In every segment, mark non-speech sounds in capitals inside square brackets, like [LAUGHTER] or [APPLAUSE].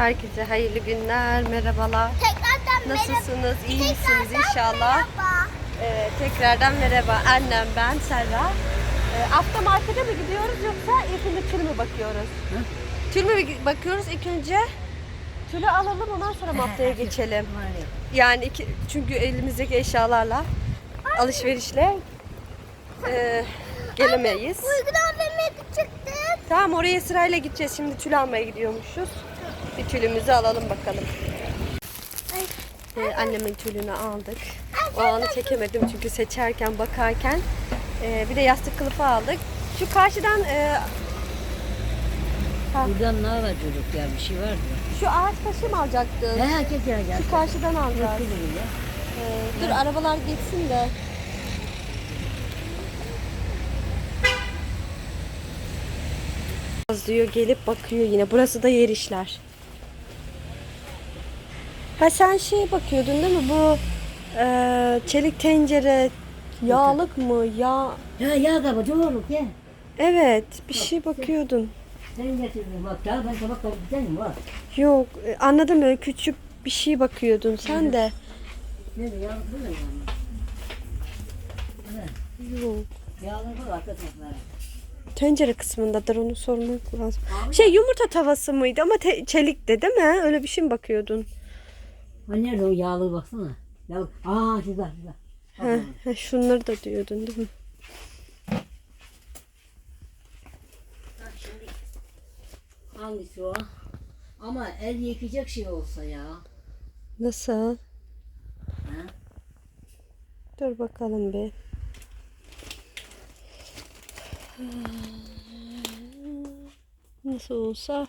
Herkese hayırlı günler, merhabalar. Tekrardan Nasılsınız? iyi misiniz Tekrardan inşallah? merhaba. Ee, tekrardan merhaba. Annem ben Serra. Ee, hafta markete mi gidiyoruz yoksa ilk önce tül mü bakıyoruz? Tül mü bakıyoruz ilk önce? Tülü alalım ondan sonra haftaya geçelim. Yani iki, çünkü elimizdeki eşyalarla alışverişle e, gelemeyiz. Uygun AVM'ye çıktık. Tamam oraya sırayla gideceğiz. Şimdi tül almaya gidiyormuşuz. Bir tülümüzü alalım bakalım. Ee, annemin tülünü aldık. O anı çekemedim çünkü seçerken, bakarken. Ee, bir de yastık kılıfı aldık. Şu karşıdan e, Buradan ne alacaktık ya bir şey vardı. şu ağaç taşı mı alacaktın? He gel gel gel. Şu karşıdan alacağız. Kızım ya. Ee, dur arabalar geçsin de. diyor gelip bakıyor yine. Burası da yer işler. Ha sen şey bakıyordun değil mi? Bu e, çelik tencere yağlık mı? Ya Ya ya kaba doğru ya. evet bir şey bakıyordun. Sen getirdin bak ya ben tabak da mi var? Yok e, anladım öyle küçük bir şey bakıyordun sen de. Ne de yağlı bu ne yani? Yok. Yağlı bu arka taraflara. Tencere kısmındadır onu sormak lazım. Şey yumurta tavası mıydı ama te- çelikti değil mi? Öyle bir şey mi bakıyordun? Ha nerede o yağlı baksana. Yağlı. Aa şurada şurada. He, he, şunları da diyordun değil mi? Hangisi o? Ama el yıkayacak şey olsa ya. Nasıl? Ha? Dur bakalım bir. Nasıl olsa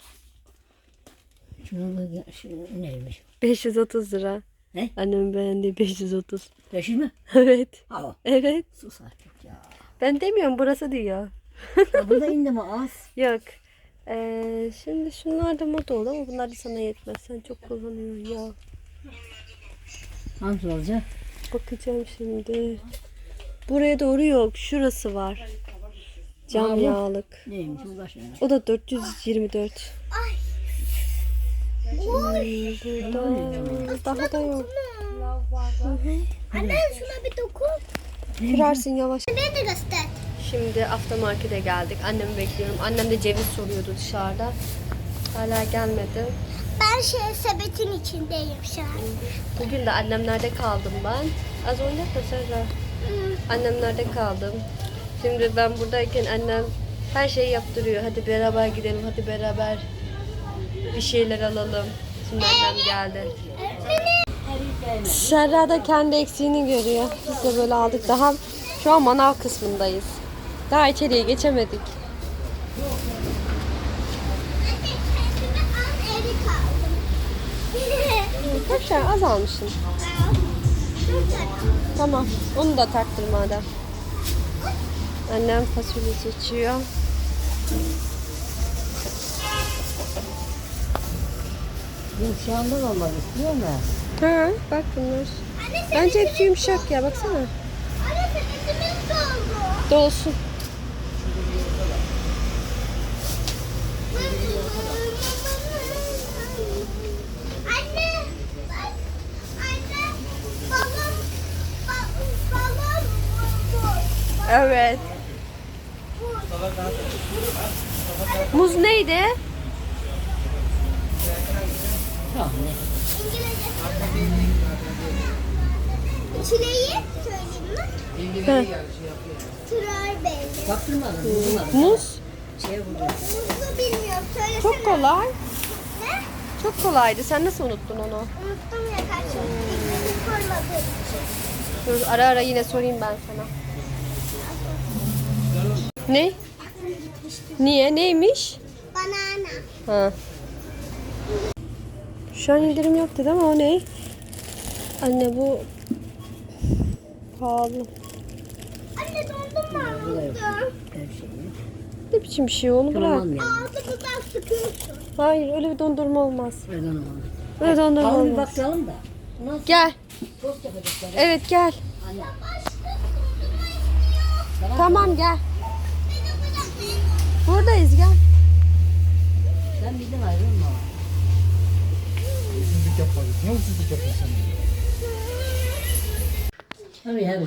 Şunu da şu neymiş? 530 lira. Ne? Annem beğendi 530. Beşi mi? [LAUGHS] Evet. Al. Evet. Sus artık ya. Ben demiyorum burası diyor. ya burada indi mi az? [LAUGHS] Yok. Ee, şimdi şunlar da moda oldu ama bunlar da sana yetmez. Sen çok kullanıyorsun ya. Hangisi olacak? Bakacağım şimdi. Buraya doğru yok. Şurası var. Cam Aa, yağlık. Neymiş bu başına? O da 424. Uy. Hmm, Burada daha da yok. Anne şuna bir dokun. Kırarsın yavaş. Beni de göster. Şimdi aftermarket'e geldik. Annemi bekliyorum. Annem de ceviz soruyordu dışarıda. Hala gelmedi. Ben şey sepetin içindeyim şu an. Bugün de annemlerde kaldım ben. Az önce de Serra. Annemlerde kaldım. Şimdi ben buradayken annem her şeyi yaptırıyor. Hadi beraber gidelim, hadi beraber bir şeyler alalım. Şimdi annem geldi. Serra da kendi eksiğini görüyor. Biz de böyle aldık. Daha şu an manav kısmındayız. Daha içeriye geçemedik. Kaç az almışsın. Tamam. Onu da taktır madem. Annem fasulye seçiyor. Yumuşağından olmak istiyor mu? Ha, bak bunlar. Anne Bence hepsi yumuşak ya baksana. Anne sepetimiz doldu. Dolsun. Evet. Muz neydi? Tamam ne? İngilizce. Çileği söyleyeyim mi? Baktırmadın, bulmadın. muz. Şey bilmiyorum. Söylesene. Çok kolay. Ne? Çok kolaydı. Sen nasıl unuttun onu? Unuttum ya kaç İngilizce koymadığım için. Dur ara ara yine sorayım ben sana. Ne? Niye? Neymiş? Banana. Ha. Şu an indirim yok dedi ama o ne? Anne bu pahalı. Anne dondum şeyi. Ne biçim bir şey oğlum bırak. Ağzımızdan sıkıyorsun. Hayır öyle bir dondurma olmaz. Buradan alalım. Öyle dondurma olmaz. bakalım da. Nasıl Gel. tost yapacaklar? Evet gel. Anne. Tamam gel.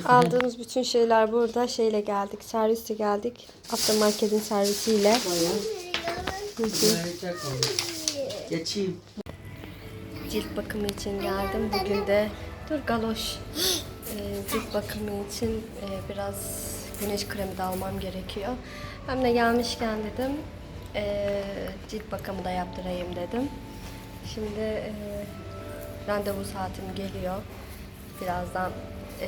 Aldığımız bütün şeyler burada. Şeyle geldik. Servisle geldik. Aftermarket'in servisiyle. Geçeyim. Cilt bakımı için geldim. Bugün de dur galoş. Ee, cilt bakımı için e, biraz güneş kremi de almam gerekiyor. Hem de gelmişken dedim e, cilt bakımı da yaptırayım dedim. Şimdi e, randevu saatim geliyor. Birazdan e,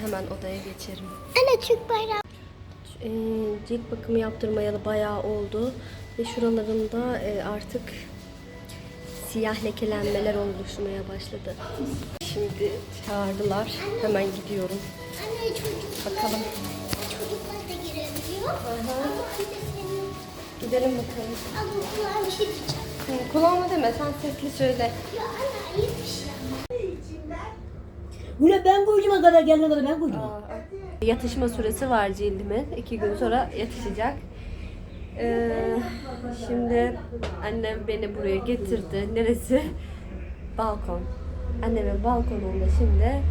hemen odaya geçerim. Anne Türk bayrağı. E, cilt bakımı yaptırmayalı bayağı oldu ve şuralarında e, artık siyah lekelenmeler oluşmaya başladı. Şimdi çağırdılar. Hemen gidiyorum. Anne çocuk. Bakalım. Çocuklar da girebiliyor. Senin. Gidelim bakalım. Ama kulağım bir şey diyeceğim. Kulağıma deme sen sesli söyle. Ya anne ayıp bir şey ama. Buna ben koyacağım kadar gelene kadar ben koyacağım. Yatışma süresi var cildimin. İki gün sonra yatışacak. Ee, şimdi annem beni buraya getirdi. Neresi? Balkon. Annemin balkonunda şimdi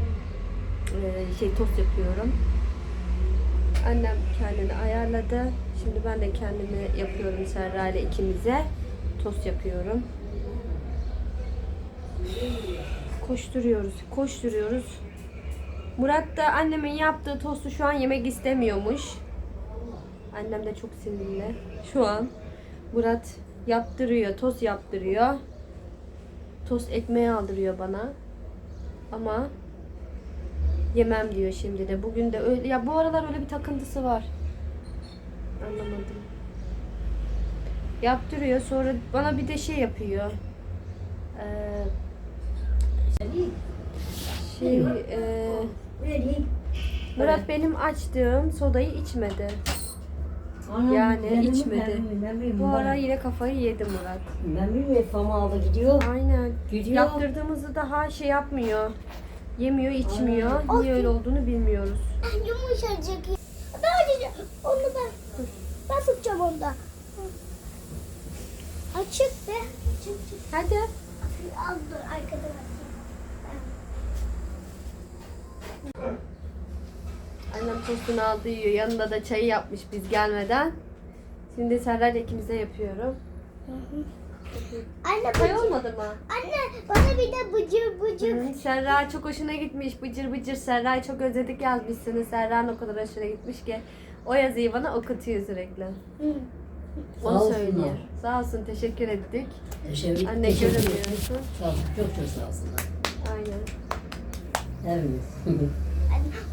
e, şey tost yapıyorum. Annem kendini ayarladı. Şimdi ben de kendimi yapıyorum Serra ile ikimize. Tost yapıyorum. Koşturuyoruz, koşturuyoruz. Murat da annemin yaptığı tostu şu an yemek istemiyormuş. Annem de çok sinirli şu an. Murat yaptırıyor, tost yaptırıyor. Tost ekmeği aldırıyor bana. Ama yemem diyor şimdi de. Bugün de öyle ya bu aralar öyle bir takıntısı var. Anlamadım. Yaptırıyor sonra bana bir de şey yapıyor. Ee, şey e, Vereyim. Murat benim açtığım sodayı içmedi. Yani içmedi. Bu ara yine kafayı yedi Murat. Ben bilmiyorum fama aldı gidiyor. Aynen. Gidiyor. Yaptırdığımızda daha şey yapmıyor. Yemiyor, içmiyor. Niye öyle olduğunu bilmiyoruz. Yumuşacık. Ben açacağım. Onu ben. Ben tutacağım onda. Açık be. Açık çık. Hadi. Al dur arkada bakayım. Annem tostunu aldı yiyor. Yanında da çayı yapmış biz gelmeden. Şimdi Serra'yla ikimize yapıyorum. Anne Çay bıcır. olmadı mı? Anne bana bir de bıcır bıcır. Hı, Serra çok hoşuna gitmiş. Bıcır bıcır Serra'yı çok özledik yazmışsınız. Serra'nın o kadar hoşuna gitmiş ki. O yazıyı bana okutuyor sürekli. Hı. Onu Sağ olsunlar. söylüyor. Sağ olsun teşekkür ettik. Teşekkür, Anne teşekkür göremiyorsun. Sağ olsun. Çok çok sağ olsunlar. Aynen. Hepimiz. [LAUGHS]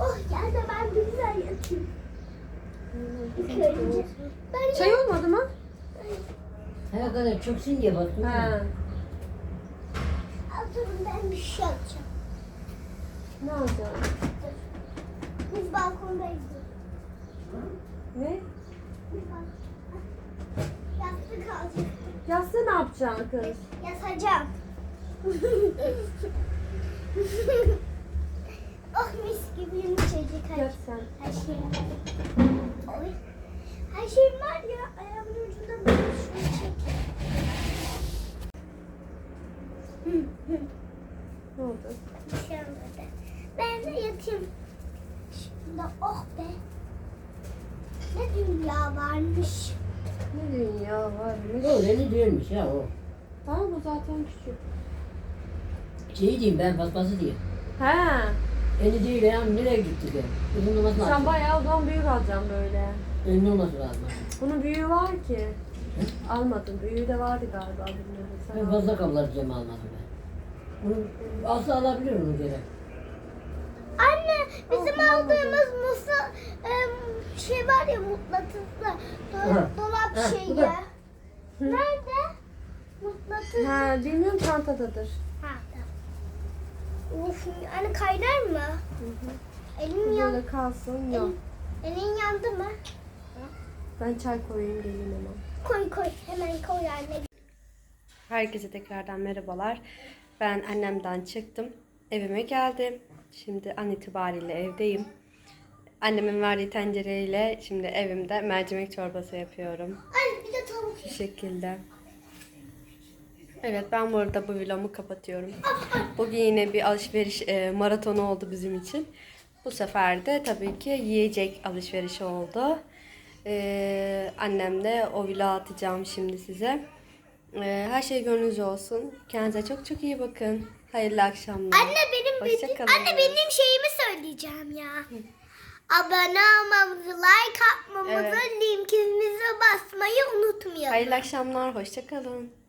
Oh gel de ben bir güzel yatayım. Ben Çay olmadı mı? Her kadar çoksun diye baktım. Ha. Durun ben bir şey yapacağım. Ne oldu? Biz balkondayız. Ne? Yastık alacağım. Yastığı ne yapacaksın kız? Yatacağım. [LAUGHS] her, sen. her şey. Oy. Her şeyim var ya. Ayağımın ucunda böyle şunu çek. Ne oldu? Bir şey olmadı. Ben de yatayım. Şimdi oh be. Ne dünya varmış. Ne dünya varmış. O öyle değilmiş ya o. Tamam bu zaten küçük. Şey diyeyim ben paspası diyeyim. He. Beni değil ya nereye gitti be? Uzun olması Sen lazım. bayağı o zaman büyük alacaksın böyle. Önlü olması lazım. Bunun büyüğü var ki. Almadım. Büyüğü de vardı galiba bilmiyorum. Sen Ben fazla kablar diyeceğim almadım ben. Bunu alsa alabilir onu göre. Anne bizim Oh, aldığımız masa em, şey var ya mutlatıslı do- Ha. dolap Ha, şeyi. da. Nerede? Mutlatıs. Ha bilmiyorum çantadadır. Ha. Of, anne kaynar mı? Elin yan, Böyle kalsın yok. elin yandı mı? Ben çay koyayım geleyim hemen. Koy koy hemen koy anne. Herkese tekrardan merhabalar. Ben annemden çıktım. Evime geldim. Şimdi an itibariyle evdeyim. Annemin verdiği tencereyle şimdi evimde mercimek çorbası yapıyorum. Anne bir de tavuk. Bu şekilde. Evet ben burada bu vlogumu kapatıyorum. Bugün yine bir alışveriş e, maratonu oldu bizim için. Bu sefer de tabii ki yiyecek alışverişi oldu. E, annemle o vlogu atacağım şimdi size. E, her şey gönlünüzce olsun. Kendinize çok çok iyi bakın. Hayırlı akşamlar. Anne benim Hoşça benim, kalın. anne benim şeyimi söyleyeceğim ya. Abone olmamızı, like atmamızı, Evet. linkimizi basmayı unutmayalım. Hayırlı akşamlar. Hoşça kalın.